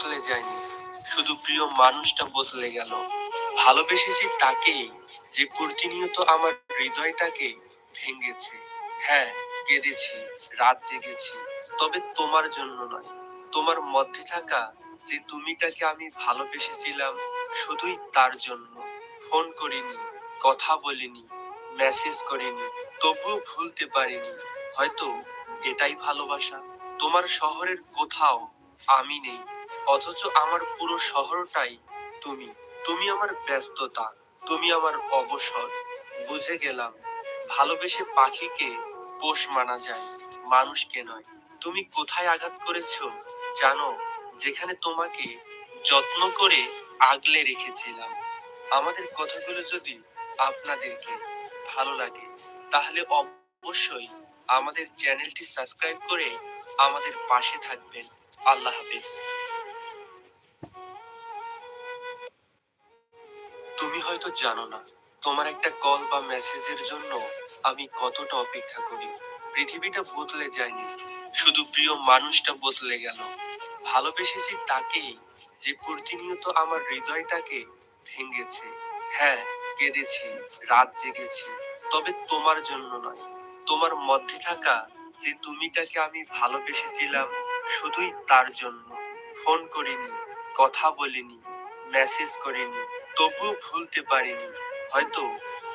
বদলে যায়নি। শুধু প্রিয় মানুষটা বদলে গেল। ভালোবেসেছি তাকেই যে প্রতিনিয়ত আমার হৃদয়টাকে ভেঙেছে। হ্যাঁ কেঁদেছি, রাত জেগেছি, তবে তোমার জন্য নয়। তোমার মধ্যে থাকা যে তুমিটাকে আমি ভালোবেসেছিলাম, শুধুই তার জন্য। ফোন করিনি, কথা বলিনি, মেসেজ করিনি, তবুও ভুলতে পারিনি। হয়তো এটাই ভালোবাসা। তোমার শহরের কোথাও আমি নেই। অথচ আমার পুরো শহরটাই তুমি। তুমি আমার ব্যস্ততা, তুমি আমার অবসর। বুঝে গেলাম, ভালোবেসে পাখিকে পোষ মানা যায়, মানুষকে নয়। তুমি কোথায় আঘাত করেছ জানো, যেখানে তোমাকে যত্ন করে আগলে রেখেছিলাম। আমাদের কথাগুলো যদি আপনাদেরকে ভালো লাগে, তাহলে অবশ্যই আমাদের চ্যানেলটি সাবস্ক্রাইব করে আমাদের পাশে থাকবেন। আল্লাহ হাফেজ। তুমি হয়তো জানো না, তোমার একটা কল বা মেসেজের জন্য আমি কতটা অপেক্ষা করি। পৃথিবীটা বদলে যায়নি, শুধু প্রিয় মানুষটা বদলে গেল। ভালোবেসেছি তাকেই যে প্রতিনিয়ত আমার হৃদয়টাকে ভেঙেছে। হ্যাঁ কেঁদেছি, রাত জেগেছি, তবে তোমার জন্য নয়। তোমার মধ্যে থাকা যে তুমিটাকে আমি ভালোবেসেছিলাম, শুধুই তার জন্য। ফোন করিনি, কথা বলিনি মেসেজ করিনি তবুও ভুলতে পারিনি। হয়তো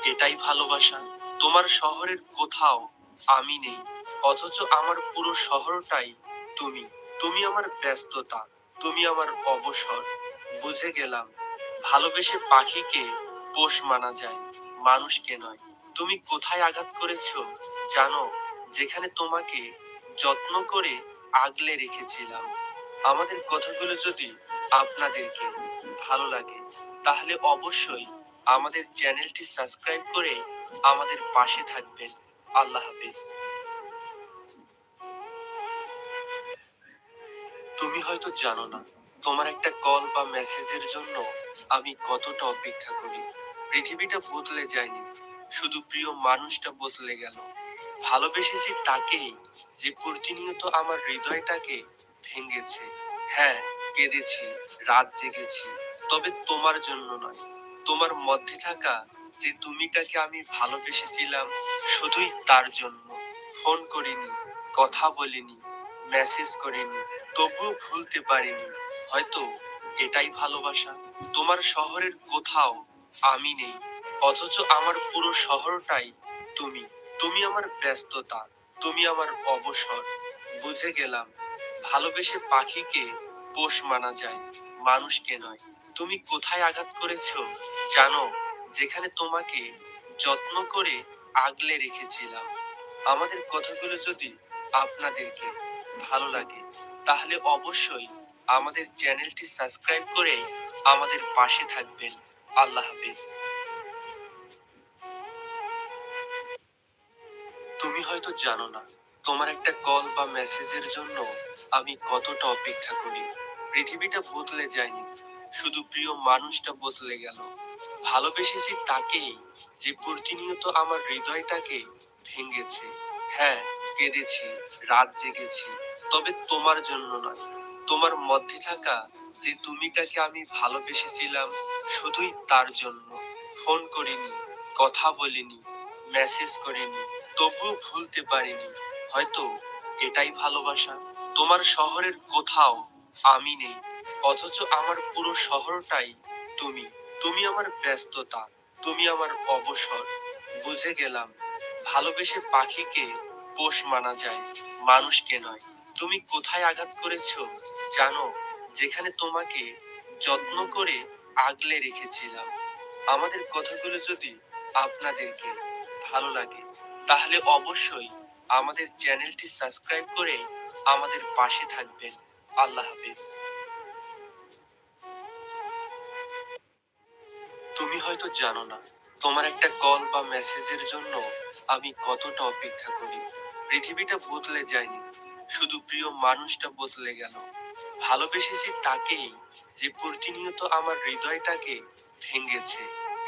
এটাই ভালোবাসা। তোমার শহরের কোথাও আমি নেই, অথচ আমার পুরো শহরটাই তুমি। তুমি আমার ব্যস্ততা, তুমি আমার অবসর। বুঝে গেলাম, ভালোবেসে পাখিকে পোষ মানা যায়, মানুষকে নয়। তুমি কোথায় আঘাত করেছ জানো, যেখানে তোমাকে যত্ন করে আগলে রেখেছিলাম। আমাদের কথাগুলো যদি আপনাদেরকে ভালো লাগে। তাহলে অবশ্যই আমাদের চ্যানেলটি সাবস্ক্রাইব করে আমাদের পাশে থাকবেন। আল্লাহ হাফেজ। তুমি হয়তো জানো না, তোমার একটা কল বা মেসেজের জন্য আমি কতটা অপেক্ষা করি। পৃথিবীটা বদলে যায়নি, শুধু প্রিয় মানুষটা বদলে গেল। ভালোবেসেছি তাকেই যে প্রতিনিয়ত আমার হৃদয়টাকে ভেঙেছে। হ্যাঁ কেঁদেছি, রাত জেগেছি। তবে তোমার জন্য নয়, তোমার মধ্যে থাকা যে তুমিটাকে আমি ভালোবেসেছিলাম, শুধুই তার জন্য। ফোন করিনি, কথা বলিনি, মেসেজ করিনি, তবুও ভুলতে পারিনি। হয়তো এটাই ভালোবাসা। তোমার শহরের কোথাও আমি নেই, অথচ আমার পুরো শহরটাই তুমি। তুমি আমার ব্যস্ততা, তুমি আমার অবসর। বুঝে গেলাম, ভালোবেসে পাখিকে পোষ মানা যায় মানুষকে নয়। তুমি কোথায় আঘাত করেছ? জানো, যেখানে তোমাকে যত্ন করে আগলে রেখেছিলাম। আমাদের কথাগুলো যদি আপনাদেরকে ভালো লাগে, তাহলে অবশ্যই আমাদের চ্যানেলটি সাবস্ক্রাইব করে আমাদের পাশে থাকবেন। আল্লাহ হাফেজ। তুমি হয়তো জানো না, তোমার একটা কল বা মেসেজের জন্য আমি কতটা অপেক্ষা করি। পৃথিবীটা বদলে যায়নি। শুধু প্রিয় মানুষটা বদলে গেল। ভালোবেসেছি তাকেই, যে প্রতিনিয়ত আমার হৃদয়টাকে ভেঙেছে। হ্যাঁ কেঁদেছি, রাত জেগেছি, তবে তোমার জন্য নয়। তোমার মধ্যে থাকা যে তুমিটাকে আমি ভালোবেসেছিলাম, শুধুই তার জন্য। ফোন করিনি, কথা বলিনি, মেসেজ করিনি, তবুও ভুলতে পারিনি। হয়তো এটাই ভালোবাসা। তোমার শহরের কোথাও আমি নেই। অথচ আমার পুরো শহরটাই তুমি। তুমি আমার ব্যস্ততা, তুমি আমার অবসর। বুঝে গেলাম, ভালোবেসে পাখিকে পোষ মানা যায়, মানুষকে নয়। তুমি কোথায় আঘাত করেছ জানো? যেখানে তোমাকে যত্ন করে আগলে রেখেছিলাম। আমাদের কথাগুলো যদি আপনাদেরকে ভালো লাগে, তাহলে অবশ্যই আমাদের চ্যানেলটি সাবস্ক্রাইব করে আমাদের পাশে থাকবেন। আল্লাহ হাফেজ। তুমি হয়তো জানো না, তোমার একটা কল বা মেসেজের জন্য আমি কতটা অপেক্ষা করি। পৃথিবীটা বদলে যায়নি, শুধু প্রিয় মানুষটা বদলে গেল। ভালোবেসেছি তাকেই যে প্রতিনিয়ত আমার হৃদয়টাকে ভেঙেছে।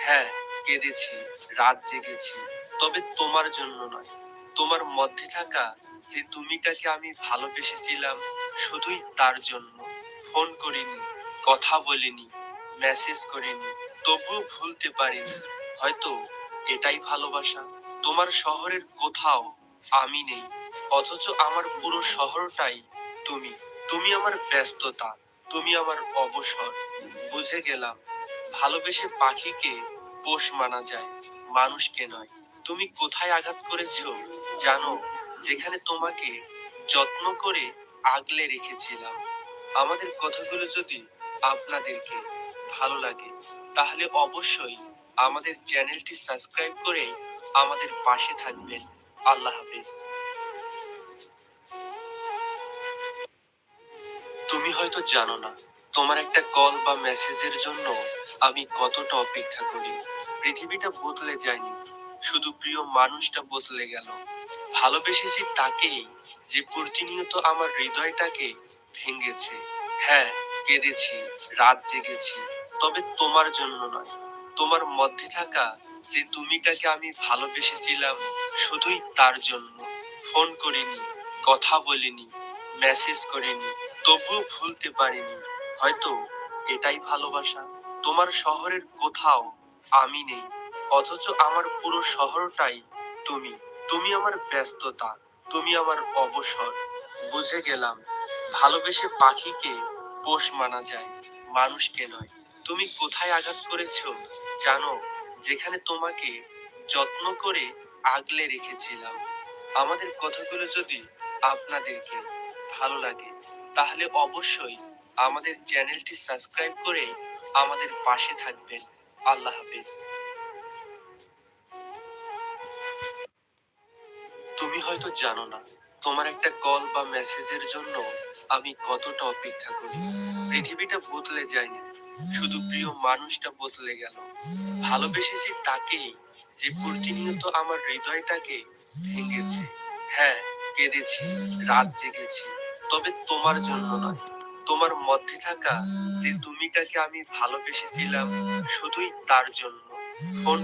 হ্যাঁ কেঁদেছি, রাত জেগেছি, তবে তোমার জন্য নয়। তোমার মধ্যে থাকা যে তুমিটাকে আমি ভালোবেসেছিলাম শুধুই তার জন্য। ফোন করিনি, কথা বলিনি মেসেজ করিনি, তবুও ভুলতে পারিনি। হয়তো এটাই ভালোবাসা। তোমার শহরের কোথাও আমি নেই, অথচ আমার পুরো শহরটাই তুমি। তুমি আমার ব্যস্ততা, তুমি আমার অবসর। বুঝে গেলাম, ভালোবেসে পাখিকে পোষ মানা যায়, মানুষকে নয়। তুমি কোথায় আঘাত করেছ জানো? যেখানে তোমাকে যত্ন করে আগলে রেখেছিলাম। আমাদের কথাগুলো যদি আপনাদেরকে ভালো লাগে, তাহলে অবশ্যই আমাদের চ্যানেলটি সাবস্ক্রাইব করে আমাদের পাশে থাকবেন। আল্লাহ হাফেজ। তুমি হয়তো জানো না, তোমার একটা কল বা মেসেজের জন্য আমি কতটা অপেক্ষা করি। পৃথিবীটা বদলে যায়নি। শুধু প্রিয় মানুষটা বদলে গেল। ভালোবেসেছি তাকেই যে প্রতিনিয়ত আমার হৃদয়টাকে ভেঙেছে। হ্যাঁ কেঁদেছি, রাত জেগেছি, তবে তোমার জন্য নয়। তোমার মধ্যে থাকা যে তুমিটাকে আমি ভালোবেসেছিলাম, শুধুই তার জন্য। ফোন করিনি, কথা বলিনি, মেসেজ করিনি, তবুও ভুলতে পারিনি। হয়তো এটাই ভালোবাসা। তোমার শহরের কোথাও আমি নেই। অথচ আমার পুরো শহরটাই তুমি। তুমি আমার ব্যস্ততা, তুমি আমার অবসর। বুঝে গেলাম, ভালোবেসে পাখিকে পোষ মানা যায়, মানুষকে নয়। তুমি কোথায় আঘাত করেছ জানো, যেখানে তোমাকে যত্ন করে আগলে রেখেছিলাম। আমাদের কথাগুলো যদি আপনাদেরকে ভালো লাগে, তাহলে অবশ্যই আমাদের চ্যানেলটি সাবস্ক্রাইব করে আমাদের পাশে থাকবেন। আল্লাহ হাফেজ। তুমি হয়তো জানো না, তোমার একটা কল বা মেসেজের জন্য আমি কতটা অপেক্ষা করি। পৃথিবীটা বদলে যায়নি, শুধু প্রিয় মানুষটা বদলে গেল। ভালোবেসেছি তাকেই যে প্রতিনিয়ত আমার হৃদয়টাকে ভেঙেছে। হ্যাঁ কেঁদেছি, রাত জেগেছি, তবে তোমার জন্য নয়। তোমার মধ্যে থাকা যে তুমিটাকে আমি ভালোবেসেছিলাম, শুধুই তার জন্য। ফোন